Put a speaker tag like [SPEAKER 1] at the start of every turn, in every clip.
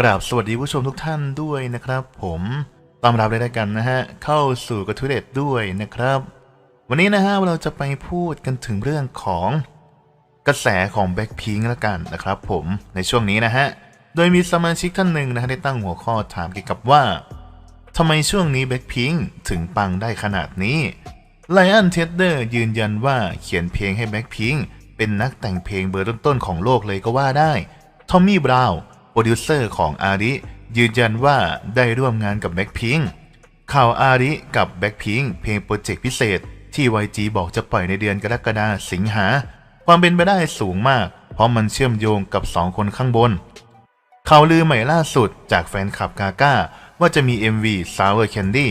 [SPEAKER 1] กราบสวัสดีผู้ชมทุกท่านด้วยนะครับ ผมต้อนรับเลยแล้วกันนะฮะ เข้าสู่กระทูเด็ดด้วยนะครับ วันนี้นะฮะเราจะไปพูดกันถึงเรื่องของกระแสของแบ็คพิงแล้วกันนะครับ ผมในช่วงนี้นะฮะ โดยมีสมาชิกท่านหนึ่งนะฮะได้ตั้งหัวข้อถามเกี่ยวกับว่าทำไมช่วงนี้แบ็คพิงถึงปังได้ขนาดนี้ไลออนเทดเดอร์ยืนยันว่าเขียนเพลงให้แบ็คพิงเป็นนักแต่งเพลงเบอร์ต้นๆของโลกเลยก็ว่าได้ทอมมี่บราวน์ โปรดิวเซอร์ของอาริยืนยันว่าได้ร่วมงานกับแบ็คพิงข่าวอาริกับแบ็คพิงเพลงโปรเจกต์พิเศษ ที่ YG บอกจะปล่อยในเดือนกรกฎาคมสิงหา ความเป็นไปได้สูงมาก เพราะมันเชื่อมโยงกับ 2 คนข้างบนข่าวลือใหม่ล่าสุดจากแฟนคลับกาก้าว่าจะมี MV Sour Candy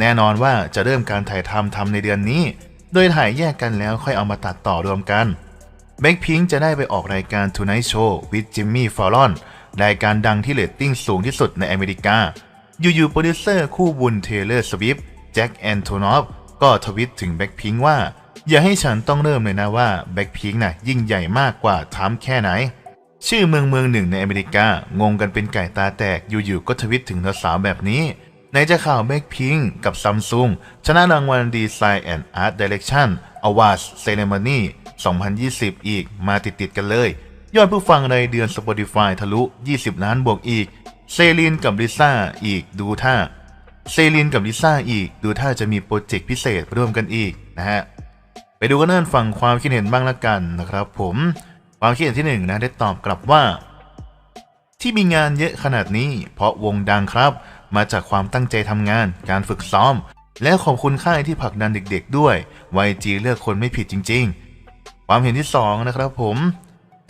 [SPEAKER 1] แน่นอนว่าจะเริ่มการถ่ายทำทำในเดือนนี้ โดยถ่ายแยกกันแล้วค่อยเอามาตัดต่อรวมกันแบ็คพิงจะได้ไปออกรายการ Tonight Show with Jimmy Fallon รายการดังที่เรตติ้งสูงที่สุดในอเมริกา อยู่ๆโปรดิวเซอร์คู่บุญเทเลอร์สวิฟแจ็คแอนโทนอฟก็ทวิตถึงแบ็คพิงว่า อย่าให้ฉันต้องเริ่มเลยนะว่าแบ็คพิงน่ะยิ่งใหญ่มากกว่าถามแค่ไหน ชื่อเมืองเมืองหนึ่งในอเมริกา งงกันเป็นไก่ตาแตกอยู่ๆก็ทวิตถึงสาวแบบนี้ในจะข่าวแบ็คพิงกับซัมซุงชนะรางวัลดีไซน์แอนด์อาร์ตดิเรกชั่นอวาร์ดเซเลมอนี่2020 อีกมาติดๆกันเลย ยอดผู้ฟังรายเดือน Spotify ทะลุ 20 ล้านบวกอีก เซรีนกับลิซ่าอีกดูท่า เซรีนกับลิซ่าอีกดูท่าจะมีโปรเจกต์พิเศษร่วมกันอีกนะฮะ ไปดูกันเนิ่นฟังความคิดเห็นบ้างละกันนะครับผมความคิดเห็นที่หนึ่งนะได้ตอบกลับว่า ที่มีงานเยอะขนาดนี้ เพราะวงดังครับ มาจากความตั้งใจทำงาน การฝึกซ้อม และขอบคุณค่ายที่ผลักดันเด็ก ๆ ด้วย YG เลือกคนไม่ผิดจริง ๆ ความเห็นที่สองนะครับผม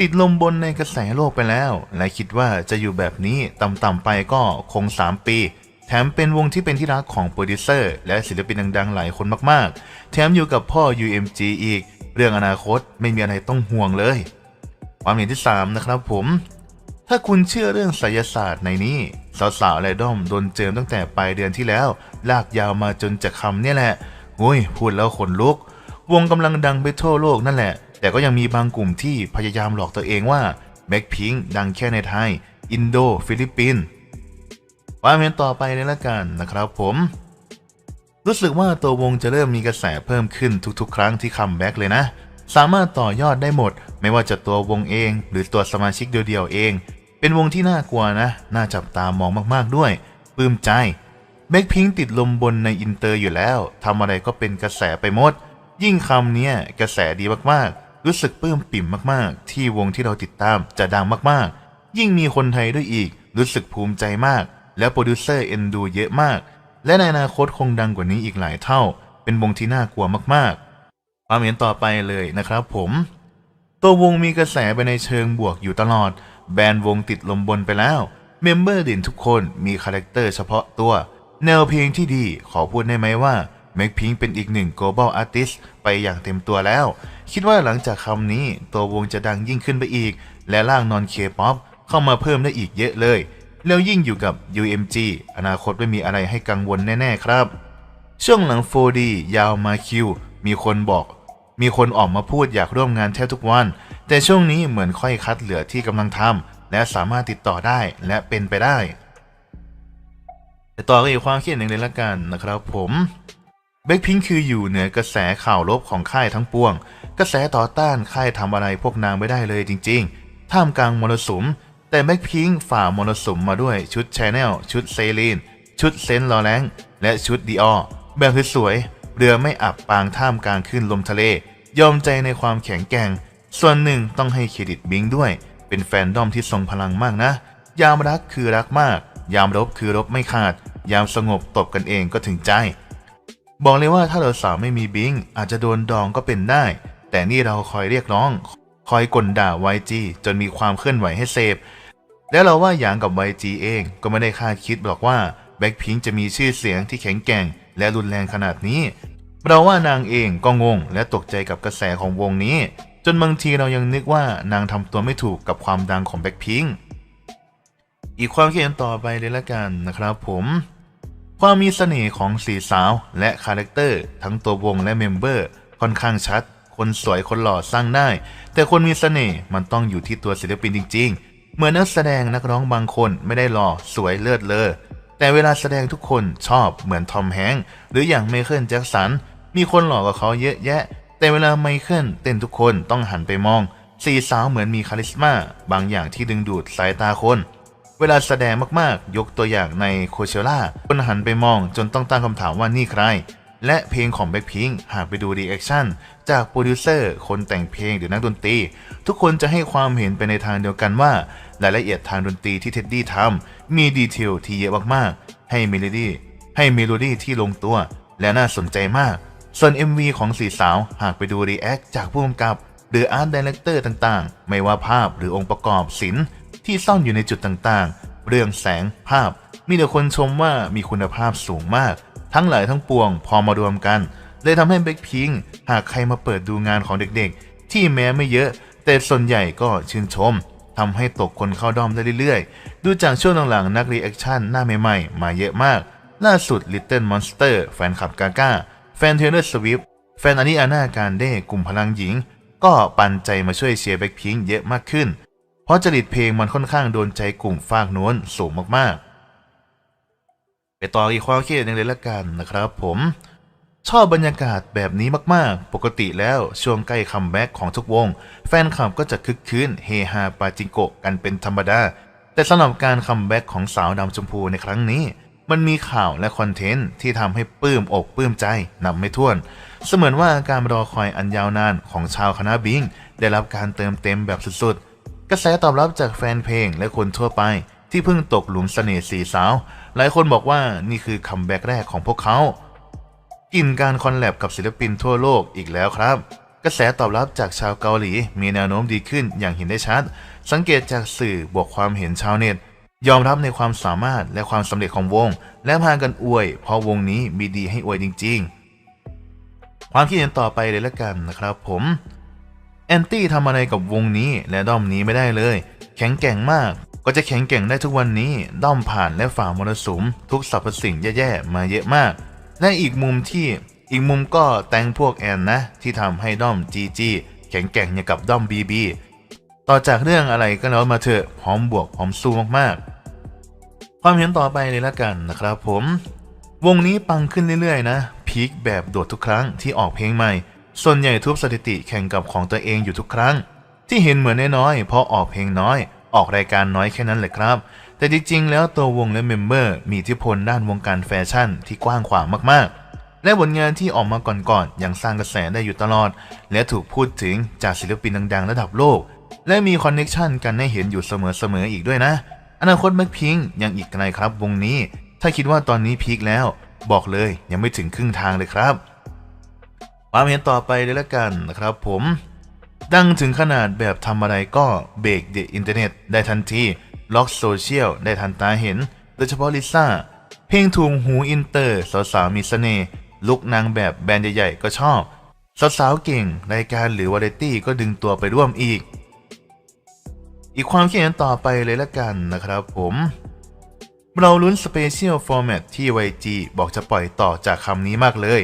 [SPEAKER 1] ติดลมบนในกระแสโลกไปแล้ว และคิดว่าจะอยู่แบบนี้ต่ำๆไปก็คง 3 ปี แถมเป็นวงที่เป็นที่รักของโปรดิวเซอร์ และศิลปินดังๆ หลายคนมากๆ แถมอยู่กับพ่อ UMG อีก เรื่องอนาคตไม่มีอะไรต้องห่วงเลย ความเห็นที่ 3 นะครับผม ถ้าคุณเชื่อเรื่องไสยศาสตร์ในนี้ สาวๆและด้อมโดนเจิมตั้งแต่ปลายเดือนที่แล้ว ลากยาวมาจนจะคำเนี่ยแหละโอ้ยพูดแล้วขนลุก วงกำลังดังไปทั่วโลกนั่นแหละ แต่ก็ยังมีบางกลุ่มที่พยายามหลอกตัวเองว่าแบ็คพิงดังแค่ในไทย อินโด ฟิลิปปินส์ความเห็นต่อไปเลยละกันนะครับผม รู้สึกว่าตัววงจะเริ่มมีกระแสเพิ่มขึ้นทุกๆ ครั้งที่คัมแบ็กเลยนะ สามารถต่อยอดได้หมด ไม่ว่าจะตัววงเอง หรือตัวสมาชิกเดียวๆเอง เป็นวงที่น่ากลัวนะ น่าจับตามองมากๆด้วยปลื้มใจแบ็คพิงติดลมบนในอินเตอร์อยู่แล้วทำอะไรก็เป็นกระแสไปหมด ยิ่งคำเนี้ยกระแสดีมากๆ รู้สึกปลื้มปิ่มมากๆ ที่วงที่เราติดตามจะดังมากๆ ยิ่งมีคนไทยด้วยอีก รู้สึกภูมิใจมาก แล้วโปรดิวเซอร์เอ็นดูเยอะมาก และในอนาคตคงดังกว่านี้อีกหลายเท่า เป็นวงที่น่ากลัวมากๆความเห็นต่อไปเลยนะครับผม ตัววงมีกระแสไปในเชิงบวกอยู่ตลอด แบรนด์วงติดลมบนไปแล้ว เมมเบอร์เด่นทุกคนมีคาแรคเตอร์เฉพาะตัว แนวเพลงที่ดีขอพูดได้ไหมว่า แม็กพิงเป็นอีกหนึ่ง global artist ไปอย่างเต็มตัวแล้ว คิดว่าหลังจากคำนี้ตัววงจะดังยิ่งขึ้นไปอีก และล่างนอนเคป๊อปเข้ามาเพิ่มได้อีกเยอะเลย แล้วยิ่งอยู่กับ UMG อนาคตไม่มีอะไรให้กังวลแน่ ๆ ครับ ช่วงหลัง 4D ยาวมาคิว มีคนบอก มีคนออกมาพูดอยากร่วมงานแทบทุกวัน แต่ช่วงนี้เหมือนค่อยคัดเหลือที่กำลังทำและสามารถติดต่อได้และเป็นไปได้แต่ต่อกันอีกความคิดเห็นหนึ่งเลยละกันนะครับผม แบ็คพิงคืออยู่เหนือกระแสข่าวลบของค่ายทั้งปวง กระแสต่อต้านค่ายทำอะไรพวกนางไม่ได้เลยจริงๆ ท่ามกลางมรสุม แต่แบ็คพิงฝ่ามรสุมมาด้วยชุดชาแนลชุดเซรีนชุดเซนต์ลอแรงและชุดดีออแบบสวยๆเรือไม่อับปางท่ามกลางขึ้นลมทะเล ยอมใจในความแข็งแกร่ง ส่วนหนึ่งต้องให้เครดิตบิงด้วย เป็นแฟนดอมที่ทรงพลังมากนะ ยามรักคือรักมาก ยามรบคือรบไม่ขาด ยามสงบตบกันเองก็ถึงใจ บอกเลยว่าถ้าเราสาวไม่มีบิงอาจจะโดนดองก็เป็นได้ แต่นี่เราคอยเรียกร้อง คอยกลด่า YG จนมีความเคลื่อนไหวให้เสพ แล้วเราว่าอย่างกับ YG เองก็ไม่ได้คาดคิดหรอกว่าแบ็คพิงจะมีชื่อเสียงที่แข็งแกร่ง และรุนแรงขนาดนี้ เราว่านางเองก็งงและตกใจกับกระแสของวงนี้ จนบางทีเรายังนึกว่านางทำตัวไม่ถูกกับความดังของแบ็คพิงอีกความคิดเห็นต่อไปเลยละกันนะครับผม ความมีเสน่ห์ของสีสาวและคาแรคเตอร์ทั้งตัววงและเมมเบอร์ค่อนข้างชัด คนสวยคนหล่อสร้างได้ แต่คนมีเสน่ห์มันต้องอยู่ที่ตัวศิลปินจริง ๆ เหมือนนักแสดงนักร้องบางคนไม่ได้หล่อสวยเลิศเลอแต่เวลาแสดงทุกคนชอบเหมือนทอมแฮงค์หรืออย่างไมเคิลแจ็คสันมีคนหล่อกว่าเขาเยอะแยะ แต่เวลาไมเคิลเต้นทุกคนต้องหันไปมองสี่สาวเหมือนมีคาลิสมาบางอย่างที่ดึงดูดสายตาคน เวลาแสดงมากๆ ยกตัวอย่างในโคเชล่าคนหันไปมองจนต้องตั้งคำถามว่านี่ใคร และเพลงของแบ็คพิงหากไปดูรีแอคชั่นจากโปรดิวเซอร์คนแต่งเพลงหรือนักดนตรี ทุกคนจะให้ความเห็นไปในทางเดียวกันว่า รายละเอียดทางดนตรีที่เท็ดดี้ทำมีดีเทลที่เยอะมากๆ ให้เมโลดี้ให้เมโลดี้ที่ลงตัว และน่าสนใจมากส่วน MV ของสี่สาวหากไปดูรีแอคจากผู้กำกับ หรืออาร์ตดีเลกเตอร์ต่างๆ ไม่ว่าภาพหรือองค์ประกอบศิลป์ ที่ซ่อนอยู่ในจุดต่างๆ เรื่องแสงภาพ มีแต่คนชมว่ามีคุณภาพสูงมาก ทั้งหลายทั้งปวงพอมารวมกันเลยทำให้เบคพิงหากใครมาเปิดดูงานของเด็กๆ ที่แม้ไม่เยอะ แต่ส่วนใหญ่ก็ชื่นชมทำให้ตกคนเข้าด้อมได้เรื่อยๆ ดูจากช่วงหลังๆ นักรีแอคชั่นหน้าใหม่ๆ มาเยอะมาก ล่าสุด Little Monster แฟนคลับกาก้า แฟนเทเลอร์สวิฟแฟนอานิอาน่าการเด้กลุ่มพลังหญิง ก็ปันใจมาช่วยเชียร์แบ็คพิงเยอะมากขึ้น เพราะจริตเพลงมันค่อนข้างโดนใจกลุ่มฝากโน้นสูงมากๆ ไปต่ออีกความคิดหนึ่งเลยละกันนะครับผม ชอบบรรยากาศแบบนี้มากๆ ปกติแล้วช่วงใกล้คัมแบ็กของทุกวง แฟนคลับก็จะคึกคืนเฮฮาปาจิงโกะกันเป็นธรรมดา แต่สำหรับการคัมแบ็กของสาวดำชมพูในครั้งนี้ มันมีข่าวและคอนเทนต์ที่ทำให้ปลื้มอกปลื้มใจนับไม่ถ้วน เสมือนว่าการรอคอยอันยาวนานของชาวคณะบิงได้รับการเติมเต็มแบบสุดๆ ระแสตอบรับจากแฟนเพลงและคนทั่วไปที่เพิ่งตกหลุมเสน่ห์สีสาว หลายคนบอกว่านี่คือคัมแบ็กแรกของพวกเขากินการคอลแลบกับศิลปินทั่วโลกอีกแล้วครับ กระแสตอบรับจากชาวเกาหลีมีแนวโน้มดีขึ้นอย่างเห็นได้ชัด สังเกตจากสื่อบวกความเห็นชาวเน็ต ยอมรับในความสามารถและความสำเร็จของวง และพากันอวย เพราะวงนี้มีดีให้อวยจริง ๆ ความคิดเห็นต่อไปเลยละกันนะครับผม แอนตี้ทำอะไรกับวงนี้และด้อมนี้ไม่ได้เลย แข็งแกร่งมาก ก็จะแข็งแกร่งได้ทุกวันนี้ ด้อมผ่านและฝ่ามรสุม ทุกสรรพสิ่งแย่ๆมาเยอะมาก และอีกมุมที่อีกมุมก็แต่งพวกแอนนะ ที่ทำให้ด้อมจีจีแข็งแกร่งอย่างกับด้อมบีบีต่อจากเรื่องอะไรก็แล้วมาเถอะพร้อมบวกพร้อมสู้มากๆ ความเห็นต่อไปเลยละกันนะครับผม วงนี้ปังขึ้นเรื่อยๆนะพีคแบบโดดทุกครั้งที่ออกเพลงใหม่ ส่วนใหญ่ทุบสถิติแข่งกับของตัวเองอยู่ทุกครั้ง ที่เห็นเหมือนน้อยๆเพราะออกเพลงน้อย ออกรายการน้อยแค่นั้นแหละครับ แต่จริงๆ แล้วตัววงและเมมเบอร์มีอิทธิพลด้านวงการแฟชั่นที่กว้างขวางมากๆ และผลงานที่ออกมาก่อนๆยังสร้างกระแสได้อยู่ตลอด และถูกพูดถึงจากศิลปินดังๆ ระดับโลก และมีคอนเน็ชันกันให้เห็นอยู่เสมอๆอีกด้วยนะ อนาคตแบ็คพิงยังอีกไกลครับวงนี้ ถ้าคิดว่าตอนนี้พีคแล้ว บอกเลยยังไม่ถึงครึ่งทางเลยครับ ความเห็นต่อไปเลยละกันนะครับผม ดังถึงขนาดแบบทำอะไรก็เบรกเดอะอินเทอร์เน็ตได้ทันที ล็อกโซเชียลได้ทันตาเห็น โดยเฉพาะลิซ่า เพลงถูกหูอินเตอร์ สาวๆมีเสน่ห์ลุกนางแบบแบรนด์ใหญ่ๆก็ชอบ สาวๆเก่ง รายการหรือวาไรตี้ก็ดึงตัวไปร่วมอีก อีกความคิดเห็นต่อไปเลยละกันนะครับผมเราลุ้นสเปเชียลฟอร์แมตที่ YG บอกจะปล่อยต่อจากคำนี้มากเลย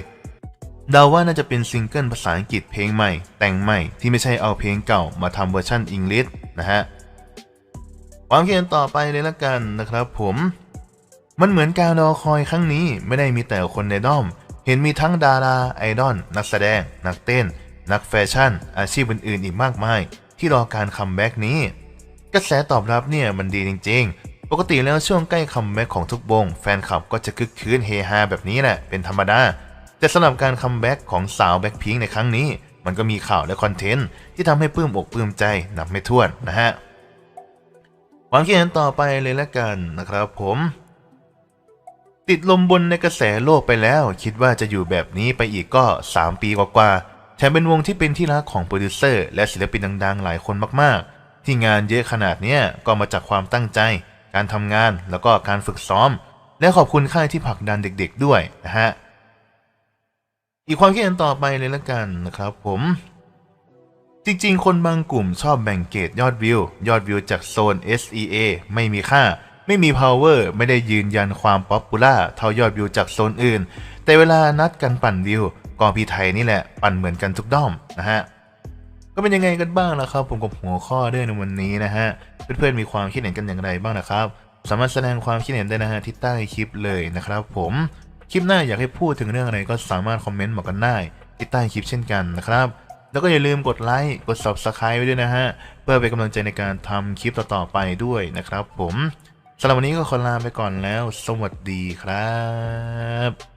[SPEAKER 1] เดาว่าน่าจะเป็นซิงเกิลภาษาอังกฤษเพลงใหม่ แต่งใหม่ที่ไม่ใช่เอาเพลงเก่ามาทำเวอร์ชันอังกฤษนะฮะความคิดเห็นต่อไปเลยละกันนะครับผมมันเหมือนการรอคอยครั้งนี้ไม่ได้มีแต่คนในด้อม เห็นมีทั้งดาราไอดอลนักแสดง นักเต้น นักแฟชั่น อาชีพอื่นๆ อีกมากมาย ที่รอการคัมแบ็กนี้ กระแสตอบรับเนี่ยมันดีจริง ๆ ปกติแล้วช่วงใกล้คัมแบ็กของทุกวงแฟนคลับก็จะคึกคืนเฮฮาแบบนี้แหละเป็นธรรมดา แต่สำหรับการคัมแบ็กของสาวแบ็คพิงในครั้งนี้ มันก็มีข่าวและคอนเทนต์ที่ทำให้ปลื้มอกปลื้มใจนับไม่ถ้วนนะฮะความคิดเห็นต่อไปเลยละกันนะครับผม ติดลมบนในกระแสโลกไปแล้ว คิดว่าจะอยู่แบบนี้ไปอีกก็ 3 ปีกว่าๆแถมเป็นวงที่เป็นที่รักของโปรดิวเซอร์และศิลปินดังๆ หลายคนมากๆ ที่งานเยอะขนาดเนี้ยก็มาจากความตั้งใจ การทำงานแล้วก็การฝึกซ้อม และขอบคุณค่ายที่ผลักดันเด็กๆ ด้วยนะฮะ อีกความคิดเห็นต่อไปเลยละกันนะครับผมจริงๆ คนบางกลุ่มชอบแบ่งเกรดยอดวิว ยอดวิวจากโซน SEA ไม่มีค่า ไม่มี power ไม่ได้ยืนยันความป๊อปปูล่าเท่ายอดวิวจากโซนอื่น แต่เวลานัดกันปั่นวิวก็พี่ไทยนี่แหละ ปั่นเหมือนกันทุกด้อมนะฮะ ก็เป็นยังไงกันบ้างล่ะครับ ผมกับหัวข้อเรื่องในวันนี้นะฮะ เพื่อนๆมีความคิดเห็นกันอย่างไรบ้างนะครับ สามารถแสดงความคิดเห็นได้นะฮะที่ใต้คลิปเลยนะครับผม คลิปหน้าอยากให้พูดถึงเรื่องอะไรก็สามารถคอมเมนต์บอกกันได้ที่ใต้คลิปเช่นกันนะครับ แล้วก็อย่าลืมกดไลค์กด subscribe ไว้ด้วยนะฮะ เพื่อเป็นกำลังใจในการทำคลิปต่อๆไปด้วยนะครับผมสำหรับวันนี้ก็ขอลาไปก่อนแล้ว สวัสดีครับ